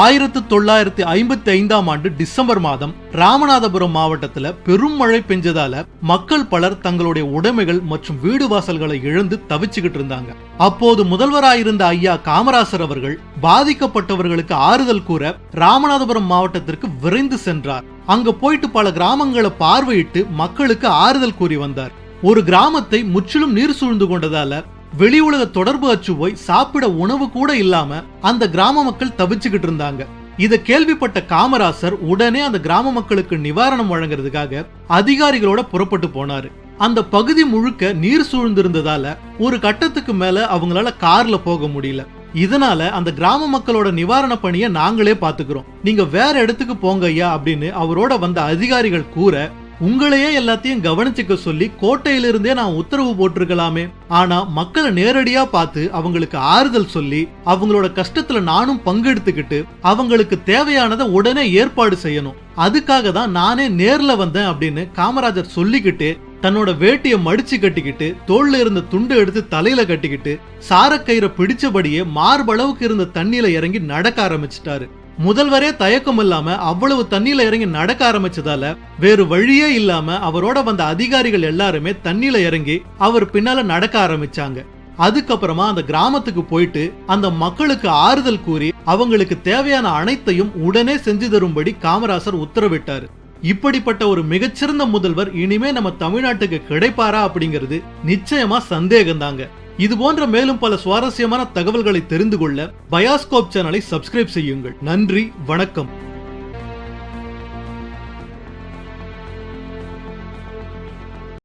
ஆயிரத்து தொள்ளாயிரத்தி ஐம்பத்தி ஐந்தாம் ஆண்டு டிசம்பர் மாதம் ராமநாதபுரம் மாவட்டத்துல பெரும் மழை பெஞ்சதால மக்கள் பலர் தங்களுடைய உடைமைகள் மற்றும் வீடு வாசல்களை இழந்து தவிச்சுக்கிட்டு இருந்தாங்க. அப்போது முதல்வராயிருந்த ஐயா காமராசர் அவர்கள் பாதிக்கப்பட்டவர்களுக்கு ஆறுதல் கூற ராமநாதபுரம் மாவட்டத்திற்கு விரைந்து சென்றார். அங்க போயிட்டு பல கிராமங்களை பார்வையிட்டு மக்களுக்கு ஆறுதல் கூறி வந்தார். ஒரு கிராமத்தை முற்றிலும் நீர் சூழ்ந்து கொண்டதால வெளி உலக தொடர்பு அச்சு போய் சாப்பிட உணவு கூட இல்லாம அந்த கிராம மக்கள் தவிச்சுக்கிட்டு இருந்தாங்க. இத கேள்விப்பட்ட காமராசர் உடனே அந்த கிராம மக்களுக்கு நிவாரணம் வழங்குறதுக்காக அதிகாரிகளோட புறப்பட்டு போனாரு. அந்த பகுதி முழுக்க நீர் சூழ்ந்திருந்ததால ஒரு கட்டத்துக்கு மேல அவங்களால கார்ல போக முடியல. இதனால அந்த கிராம மக்களோட நிவாரண பணியை நாங்களே பாத்துக்கிறோம். நீங்க வேற இடத்துக்கு போங்க ஐயா அப்படின்னு அவரோட வந்த அதிகாரிகள் கூற உங்களையே எல்லாத்தையும் கவனிச்சுக்க சொல்லி கோட்டையிலிருந்தே நான் உத்தரவு போட்டிருக்கலாமே. ஆனா மக்களை நேரடியா பார்த்து அவங்களுக்கு ஆறுதல் சொல்லி அவங்களோட கஷ்டத்துல நானும் பங்கெடுத்துக்கிட்டு அவங்களுக்கு தேவையானதை உடனே ஏற்பாடு செய்யணும். அதுக்காக தான் நானே நேர்ல வந்தேன் அப்படின்னு காமராஜர் சொல்லிக்கிட்டு தன்னோட வேட்டியை மடிச்சு கட்டிக்கிட்டு தோல்ல இருந்த துண்டு எடுத்து தலையில கட்டிக்கிட்டு சாரக்கயிறை பிடிச்சபடியே மார்பளவுக்கு இருந்த தண்ணியில இறங்கி நடக்க ஆரம்பிச்சிட்டாரு. முதல்வரே தயக்கம் இல்லாம அவ்வளவு தண்ணியில இறங்கி நடக்க ஆரம்பிச்சதால வேறு வழியே இல்லாம அவரோட வந்த அதிகாரிகள் எல்லாருமே தண்ணியில இறங்கி அவர் பின்னால நடக்க ஆரம்பிச்சாங்க. அதுக்கப்புறமா அந்த கிராமத்துக்கு போயிட்டு அந்த மக்களுக்கு ஆறுதல் கூறி அவங்களுக்கு தேவையான அனைத்தையும் உடனே செஞ்சு தரும்படி காமராசர் உத்தரவிட்டாரு. இப்படிப்பட்ட ஒரு மிகச்சிறந்த முதல்வர் இனிமே நம்ம தமிழ்நாட்டுக்கு கிடைப்பாரா அப்படிங்கிறது நிச்சயமா சந்தேகம்தாங்க இது போன்ற மேலும் பல சுவாரஸ்யமான தகவல்களை தெரிந்து கொள்ள பயாஸ்கோப் சேனலை சப்ஸ்கிரைப் செய்யுங்கள். நன்றி வணக்கம்.